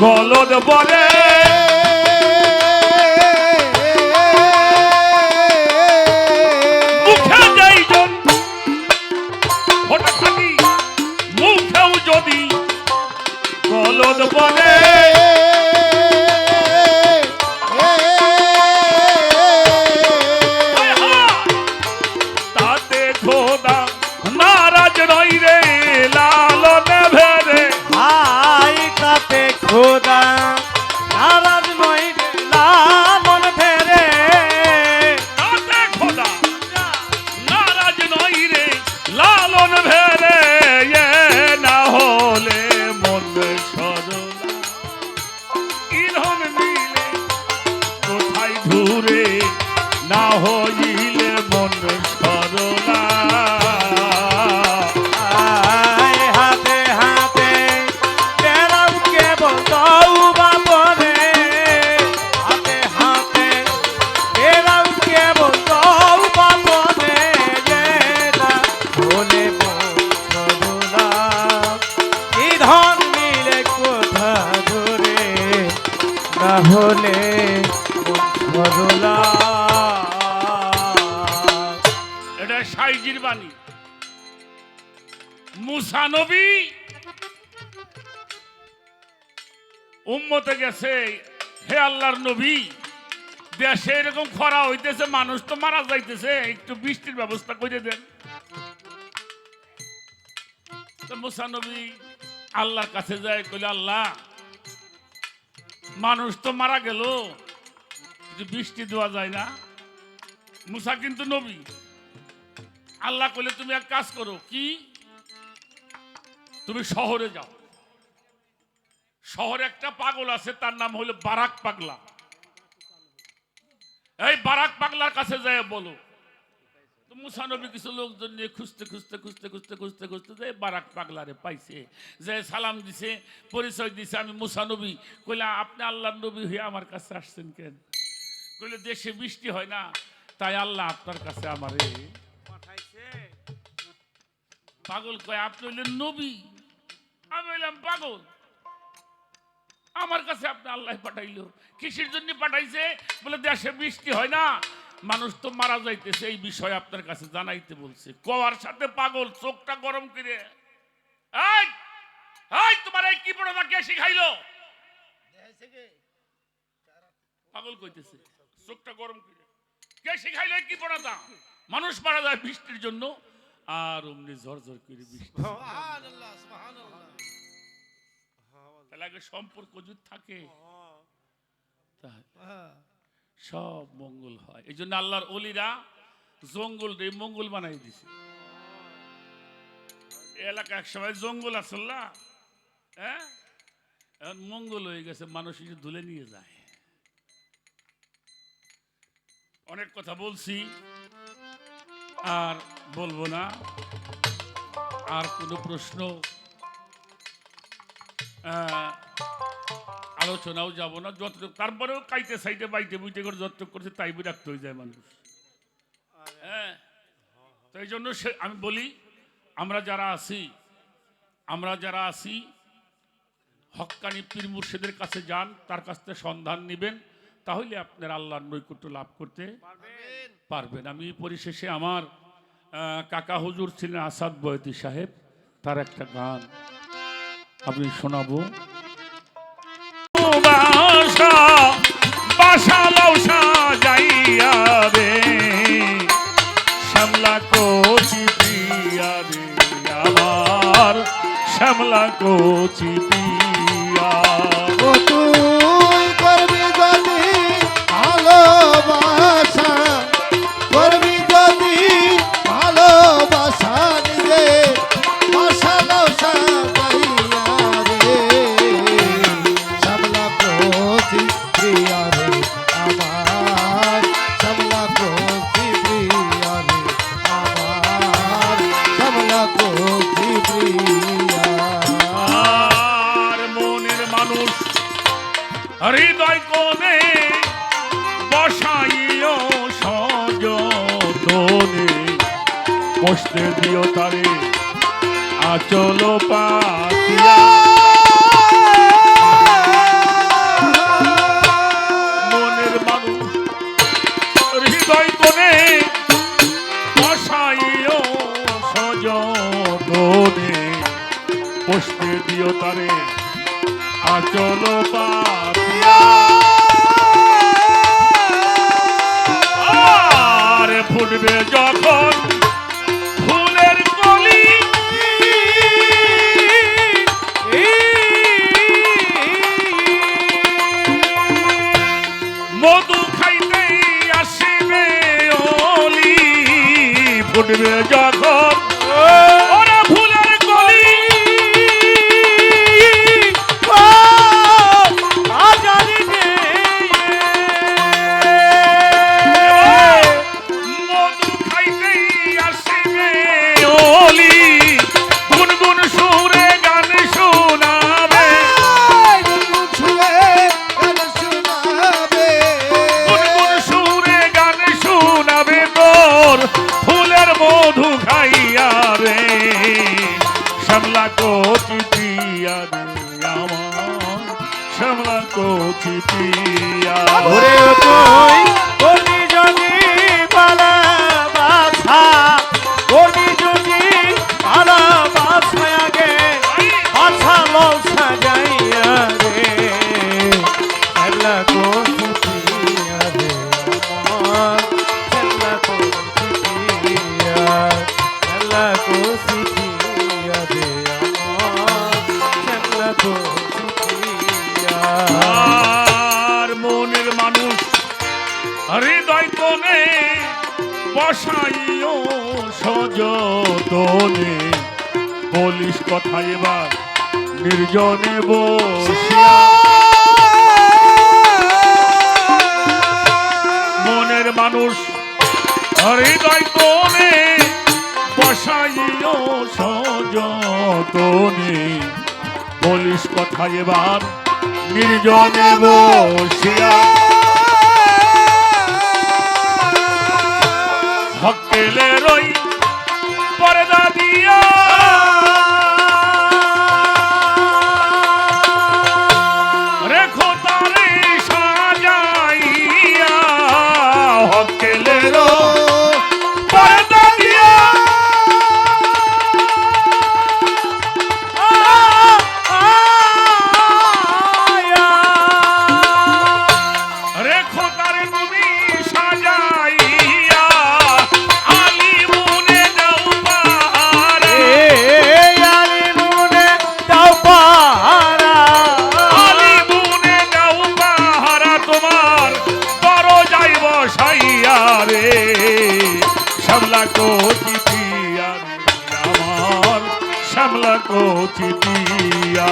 গলদ বলে খরা হইতেছে, মানুষ তো মারা যাইতেছে, একটু বৃষ্টির ব্যবস্থা করে দেন। তো মুসা নবী আল্লাহর কাছে যায়, কইলে, আল্লাহ, মানুষ তো মারা গেল যে বৃষ্টি দেওয়া যায় না, মুসা কিন্তু নবী। আল্লাহ কইলে তুমি এক কাজ করো, কি? তুমি শহরে যাও। শহরে একটা পাগল আছে, তার নাম হলো বারাক পাগলা। এই বারাক পাগলার কাছে যায় বলো, তো মুসা নবী কিছু লোকজন নিয়ে খুঁজতে খুঁজতে খুঁজতে খুঁজতে খুঁজতে খুঁজতে যে বারাক পাগলারে পাইছে, যে সালাম দিছে, পরিচয় দিছে। আমি মুসা নবী কইলা, আপনি আল্লাহর নবী হয়ে আমার কাছে আসছেন কেন? কইলে দেশে বৃষ্টি হয় না। তাই আল্লাহ আপনার কাছে আমারে পাগল কয় আপনি হইলেন নবী আমি হইলাম পাগল। আমার কাছে আপনি আল্লাহ পাঠাইলো। কিসের জন্য পাঠাইছে? বলে দেশে বৃষ্টি হয় না। মানুষ তো মারা যাইতেছে এই বিষয় আপনার কাছে জানাইতে বলছে। কওয়ার সাথে পাগল চোখটা গরম করে। তোমার এই কি পড়া কে শিখাইলো? পাগল কইতেছে। চোখটা গরম করে। কে শিখাইলো কি পড়াটা মানুষ মারা যায় বৃষ্টির জন্য আর অমনি ঝরঝর করে বৃষ্টি। তাহলে আগে সম্পর্ক যদি থাকে সব মঙ্গল হয়। এই জন্য আল্লাহর অলিরা জঙ্গল রে মঙ্গল বানাই দিছে। এলাকা এক সময় জঙ্গল আসল্লা হ্যাঁ? এখন মঙ্গল হয়ে গেছে মানুষ ধুলে নিয়ে যায়। অনেক কথা বলছি, আর বলব না। আর কোনো প্রশ্ন আলোচনাও যাব না, যতটুকু তারপরেও কাইতে সাইতে বাইতে বুইতে করে যতটুকু করছে তাই বিরক্ত হয়ে যায় মানুষ। হ্যাঁ? তো এই জন্য সে আমি বলি, আমরা যারা আছি, আমরা যারা আছি হক্কানি পীর মুর্শিদের কাছে যান, তার কাছ থেকে সন্ধান নেবেন। তাহলে আপনার আল্লাহর নৈকট্য লাভ করতে পারবেন। আমি পরিশেষে আমার কাকা হুজুর ছিলেন আসাদ বয়তি সাহেব তার একটা গান আমি শোনাবো। বাসা বাসা লৌসা যাইয়া রে শ্যামলা কচি পিয়া রে আমার শ্যামলা কচি পিয়া মানুষ হৃদয় কোনে বসাইও সযতনে। বসতে দিও তারে আচল পাতিয়া। মনের মানুষ বসাইও সযতনে। বসতে দিও তারে চলো পাপিয়া আর ফুটবে যখন হৃদয় তনে বসাইও সযতনে। বলিস কথা এবার, নির্জনে বসিয়া। মনের মানুষ, হৃদয় তনে বসাইও সযতনে। বলিস কথা এবার, নির্জনে বসিয়া। ছেলে রই পরে দিয়া শ্যামলা কচিতিয়া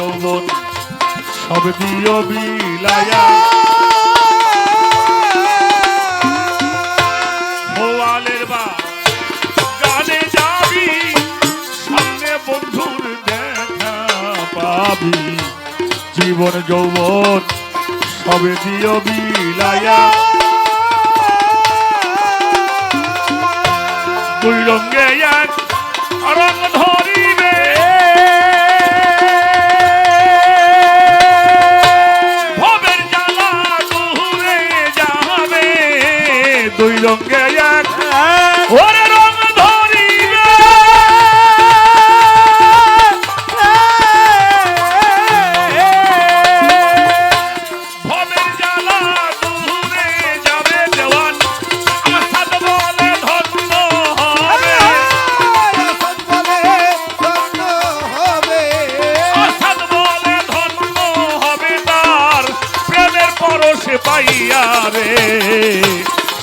যৌবন সব দিও বিলায়া। জীবন যৌবন সবে দিও বিলায়া। দুই রঙ্গে এক রং পরশ পাইয়া রে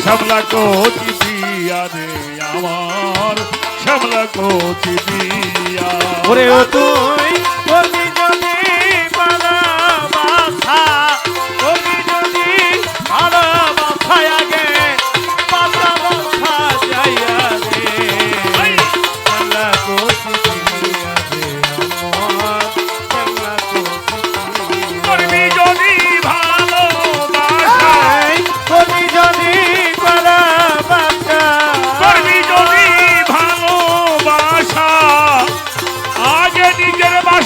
শ্যামলা কোচি দিয়া রে আমার শ্যামলা কোচি দিয়া। ওরে তুই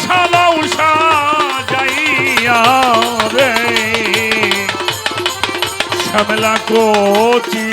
শালাও সাজাইয়া রে। শ্যামলা কোচি